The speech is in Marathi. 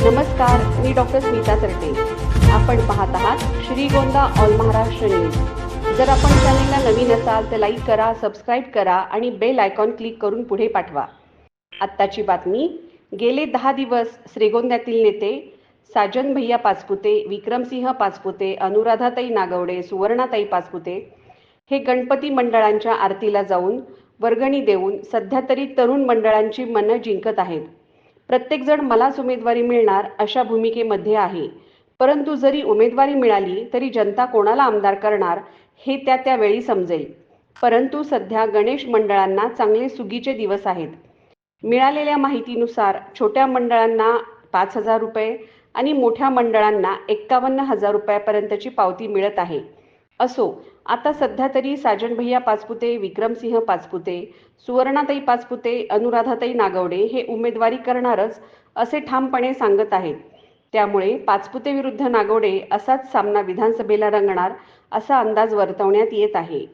नमस्कार मी डॉक्टर स्मिता तरटे आपण पाहत आहात श्रीगोंदा ऑल महाराष्ट्र न्यूज. जर आपण चॅनेलला नवीन असाल तर लाईक करा सबस्क्राईब करा आणि बेल आयकॉन क्लिक करून पुढे पाठवा. आत्ताची बातमी. गेले दहा दिवस श्रीगोंद्यातील नेते साजन भैया पाचपुते विक्रमसिंह पाचपुते अनुराधाताई नागवडे सुवर्णाताई पाचपुते हे गणपती मंडळांच्या आरतीला जाऊन वर्गणी देऊन सध्या तरी तरुण मंडळांची मनं जिंकत आहेत. प्रत्येकजण मलाच उमेदवारी मिळणार अशा भूमिकेमध्ये आहे. परंतु जरी उमेदवारी मिळाली तरी जनता कोणाला आमदार करणार हे त्या त्यावेळी समजेल. परंतु सध्या गणेश मंडळांना चांगले सुगीचे दिवस आहेत. मिळालेल्या माहितीनुसार छोट्या मंडळांना पाच हजार रुपये आणि मोठ्या मंडळांना एक्कावन्न हजार रुपयापर्यंतची पावती मिळत आहे. असो. आता सध्या तरी साजन भैया पाचपुते विक्रमसिंह पाचपुते सुवर्णाताई पाचपुते अनुराधाताई नागवडे हे उमेदवारी करणारच असे ठामपणे सांगत आहेत. त्यामुळे पाचपुते विरुद्ध नागवडे असाच सामना विधानसभेला रंगणार असा अंदाज वर्तवण्यात येत आहे.